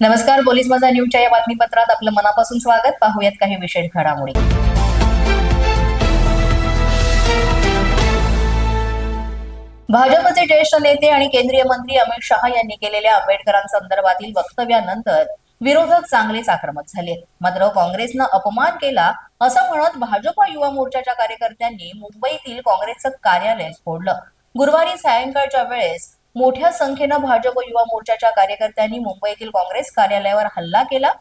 नमस्कार पोलीस माझा न्यूजच्या या बातमीपत्रात आपलं मनापासून स्वागत. पाहूयात काही विशेष घडामोडी. भाजपचे ज्येष्ठ नेते आणि केंद्रीय मंत्री अमित शहा यांनी केलेल्या आंबेडकरांसंदर्भातील वक्तव्यानंतर विरोधक चांगलेच आक्रमक झाले. मात्र काँग्रेसनं अपमान केला असं म्हणत भाजपा युवा मोर्चाच्या कार्यकर्त्यांनी मुंबईतील काँग्रेसचं कार्यालय फोडलं गुरुवारी सायंकाळच्या वेळेस मोठ्या संख्येनं भाजप युवा मोर्चाच्या कार्यकर्त्यांनी मुंबईतील काँग्रेस कार्यालयावर हल्ला केला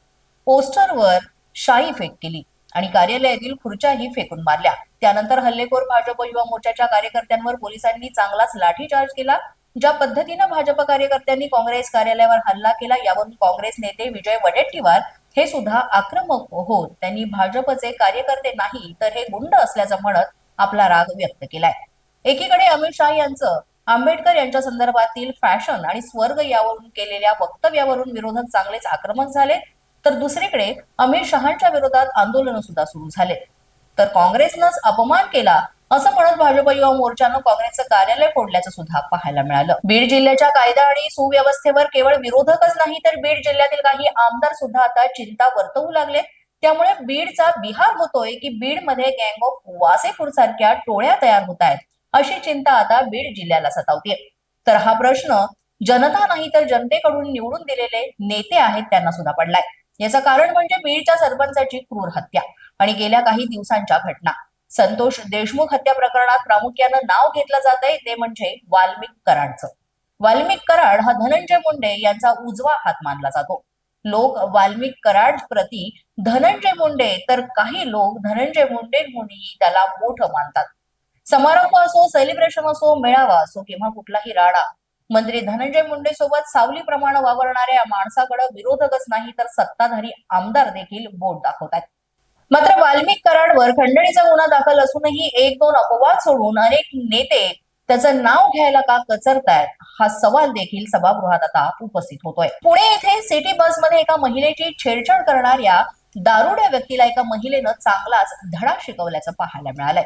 पोस्टरवर शाई फेक केली आणि कार्यालयातील खुर्च्याही फेकून मारल्या. त्यानंतर हल्लेखोर भाजप युवा मोर्चाच्या कार्यकर्त्यांवर पोलिसांनी चांगलाच लाठीचार्ज केला ज्या पद्धतीनं भाजप कार्यकर्त्यांनी काँग्रेस कार्यालयावर हल्ला केला यावरून काँग्रेस नेते विजय वडेट्टीवार हे सुद्धा आक्रमक होत त्यांनी भाजपचे कार्यकर्ते नाही तर हे गुंड असल्याचं म्हणत आपला राग व्यक्त केलाय. एकीकडे अमित शहा यांचं आंबेडकर यांच्या संदर्भातील फॅशन आणि स्वर्ग यावरून केलेल्या वक्तव्यावरून विरोधक चांगलेच आक्रमक झाले तर दुसरीकडे अमित शहांच्या विरोधात आंदोलन सुद्धा सुरू झाले. तर काँग्रेसनंच अपमान केला असं म्हणत भाजप युवा मोर्चानं काँग्रेसचं कार्यालय फोडल्याचं सुद्धा पाहायला मिळालं. बीड जिल्ह्याच्या कायदा आणि सुव्यवस्थेवर केवळ विरोधकच नाही तर बीड जिल्ह्यातील काही आमदार सुद्धा आता चिंता वर्तवू लागले. त्यामुळे बीडचा बिहार होतोय की बीडमध्ये गँग ऑफ वासेपूर सारख्या टोळ्या तयार होत आहेत. अशी चिंता आता बीड जिल्ह्याला सतावते तर हा प्रश्न जनता नाही तर जनतेकडून निवडून दिलेले नेते आहेत त्यांना सुद्धा पडलाय. याचं कारण म्हणजे बीडच्या सरपंचाची क्रूर हत्या आणि गेल्या काही दिवसांच्या घटना. संतोष देशमुख हत्या प्रकरणात प्रामुख्यानं नाव घेतलं जात आहे ते म्हणजे वाल्मिक कराडचं. वाल्मिक कराड हा धनंजय मुंडे यांचा उजवा हात मानला जातो. लोक वाल्मिक कराड प्रती धनंजय मुंडे तर काही लोक धनंजय मुंडे म्हणूनही त्याला मोठं मानतात. समारंभ असो सेलिब्रेशन असो मेळावा असो किंवा कुठलाही राडा मंत्री धनंजय मुंडे सोबत सावली प्रमाण वावरणाऱ्या या माणसाकडे विरोधकच नाही तर सत्ताधारी आमदार देखील बोट दाखवतात मात्र वाल्मिक कराडवर खंडणीचा गुन्हा दाखल असूनही एक दोन अपवाद सोडून अनेक नेते त्याचं नाव घ्यायला का कचरतायत हा सवाल देखील सभागृहात आता उपस्थित होतोय. पुणे येथे सिटी बसमध्ये एका महिलेची छेडछाड करणाऱ्या दारुड्या व्यक्तीला एका महिलेनं चांगलाच धडा शिकवल्याचं पाहायला मिळालंय.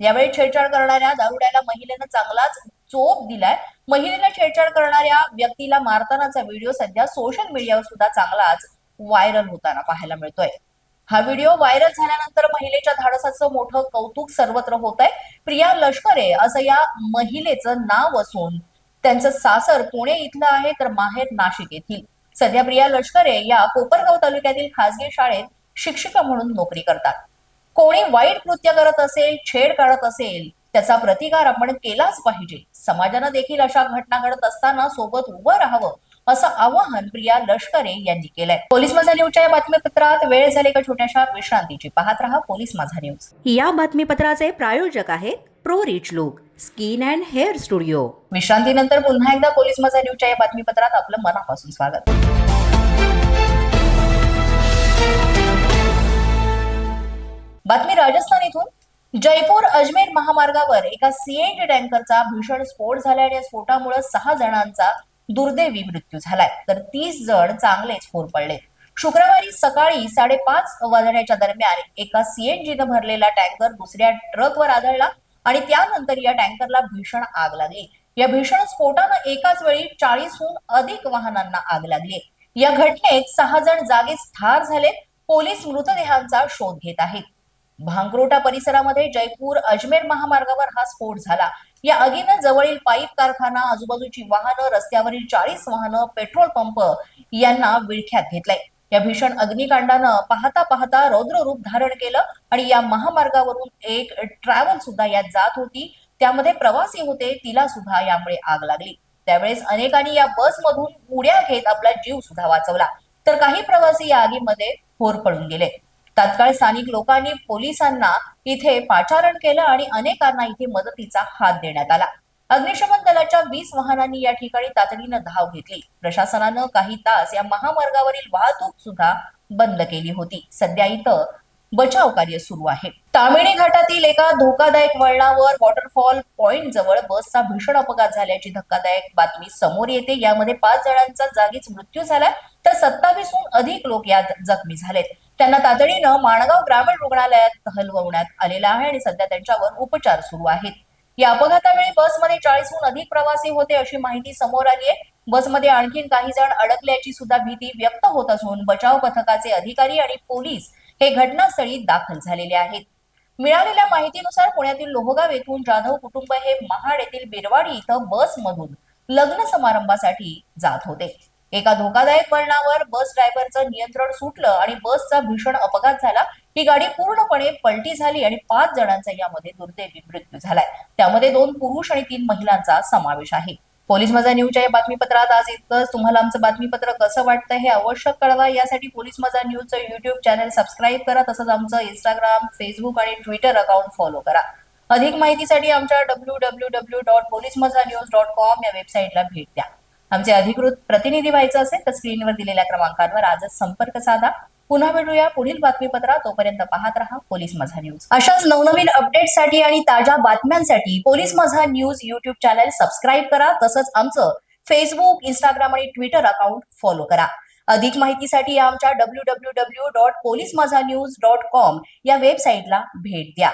यावेळी छेडछाड करणाऱ्या दारुड्याला महिलेनं चांगलाच चोप दिलाय. महिलेला छेडछाड करणाऱ्या व्यक्तीला मारतानाचा व्हिडिओ सध्या सोशल मीडियावर सुद्धा चांगलाच व्हायरल होताना पाहायला मिळतोय. हा व्हिडिओ व्हायरल झाल्यानंतर महिलेच्या धाडसाचं मोठं कौतुक सर्वत्र होत आहे प्रिया लष्करे असं या महिलेचं नाव असून त्यांचं सासर पुणे इथलं आहे तर माहेर नाशिक येथील. सध्या प्रिया लष्करे या कोपरगाव तालुक्यातील खासगी शाळेत शिक्षिका म्हणून नोकरी करतात. कोणी वाईट कृत्य करत असेल छेड काढत असेल त्याचा प्रतिकार आपण केलाच पाहिजे. समाजानं देखील अशा घटना घडत असताना सोबत उभं राहावं असं आवाहन प्रिया लष्करे यांनी केलंय. पोलीस माझा न्यूजच्या या बातमीपत्रात वेळ झाली का छोट्याशा विश्रांतीची. पाहत रहा पोलीस माझा न्यूज. या बातमीपत्राचे प्रायोजक आहेत pro rich look skin and hair studio. विश्रांतीनंतर पुन्हा एकदा पोलीस माझा न्यूजच्या या बातमीपत्रात आपलं मनापासून स्वागत. बातमी राजस्थान इथून. जयपूर अजमेर महामार्गावर एका सीएनजी टँकरचा भीषण स्फोट झालाय आणि या स्फोटामुळे सहा जणांचा दुर्दैवी मृत्यू झालाय. तर तीस जण चांगलेच होरपळले शुक्रवारी सकाळी साडेपाच वाजण्याच्या दरम्यान एका सीएनजीनं भरलेला टँकर दुसऱ्या ट्रकवर आदळला आणि त्यानंतर या टँकरला भीषण आग लागली. या भीषण स्फोटानं एकाच वेळी चाळीसहून अधिक वाहनांना आग लागली. या घटनेत सहा जण जागीच ठार झाले. पोलीस मृतदेहांचा शोध घेत आहेत. भांगरोटा परिसरामध्ये जयपूर अजमेर महामार्गावर हा स्फोट झाला. या आगीनं जवळील पाईप कारखाना आजूबाजूची वाहनं रस्त्यावरील चाळीस वाहनं पेट्रोल पंप यांना विळख्यात घेतलंय. या भीषण अग्निकांडानं पाहता पाहता रौद्र रूप धारण केलं आणि या महामार्गावरून एक ट्रॅव्हल सुद्धा यात जात होती. त्यामध्ये प्रवासी होते तिला सुद्धा यामुळे आग लागली. त्यावेळेस अनेकांनी या बसमधून उड्या घेत आपला जीव सुद्धा वाचवला. तर काही प्रवासी या आगीमध्ये होरपळून गेले. तात्काळ स्थानिक लोकांनी पोलिसांना इथे पाचारण केलं आणि अनेकांना इथे मदतीचा हात देण्यात आला. अग्निशमन दलाच्या वीस वाहनांनी या ठिकाणी तातडीनं धाव घेतली. प्रशासनानं काही तास या महामार्गावरील वाहतूक सुद्धा बंद केली होती. सध्या इथं बचाव कार्य सुरू आहे. तामिणी घाटातील एका धोकादायक वळणावर वॉटरफॉल पॉइंट जवळ बसचा भीषण अपघात झाल्याची धक्कादायक बातमी समोर येते. यामध्ये पाच जणांचा जागीच मृत्यू झाला तर सत्तावीसहून अधिक लोक यात जखमी झालेत. त्यांना तातडीनं माणगाव ग्रामीण रुग्णालयात हलवण्यात आलेलं आहे आणि सध्या त्यांच्यावर उपचार सुरू आहेत. या अपघातावेळी बसमध्ये चाळीसहून अधिक प्रवासी होते अशी माहिती समोर आली आहे बसमध्ये आणखीन काही जण अडकल्याची सुद्धा भीती व्यक्त होत असून बचाव पथकाचे अधिकारी आणि पोलीस हे घटनास्थळी दाखल झालेले आहेत. मिळालेल्या माहितीनुसार पुण्यातील लोहगाव येथून जाधव कुटुंब हे महाड येथील बिरवाडी इथं बसमधून लग्न समारंभासाठी जात होते. एका धोकादायक वळणावर बस ड्रायव्हरचं नियंत्रण सुटलं आणि बसचा भीषण अपघात झाला ही गाडी पूर्णपणे पलटी झाली आणि पाच जणांचा यामध्ये दुर्दैवी मृत्यू झालाय. त्यामध्ये दोन पुरुष आणि तीन महिलांचा समावेश आहे. पोलीस मजा न्यूजच्या या बातमीपत्रात आज इतकंच. तुम्हाला आमचं बातमीपत्र कसं वाटतं हे आवश्यक कळवा. यासाठी पोलीस मजा न्यूजचं युट्यूब चॅनल सबस्क्राईब करा तसंच आमचं इंस्टाग्राम फेसबुक आणि ट्विटर अकाउंट फॉलो करा. अधिक माहितीसाठी आमच्या W W W dot police Maza news dot com या वेबसाईटला भेट द्या. आमचे अधिकृत प्रतिनिधी व्हायचं असेल तर स्क्रीनवर दिलेल्या क्रमांकांवर आजच संपर्क साधा. पुन्हा भेटूया पुढील बातमीपत्रात. तोपर्यंत पाहत रहा पोलीस माझा न्यूज. अशाच नवनवीन अपडेटसाठी आणि ताज्या बातम्यांसाठी police Majha news YouTube channel subscribe करा. तसंच आमचं फेसबुक इंस्टाग्राम आणि ट्विटर अकाउंट फॉलो करा. अधिक माहितीसाठी आमच्या W W W dot police Majha news dot com या वेबसाईटला भेट द्या.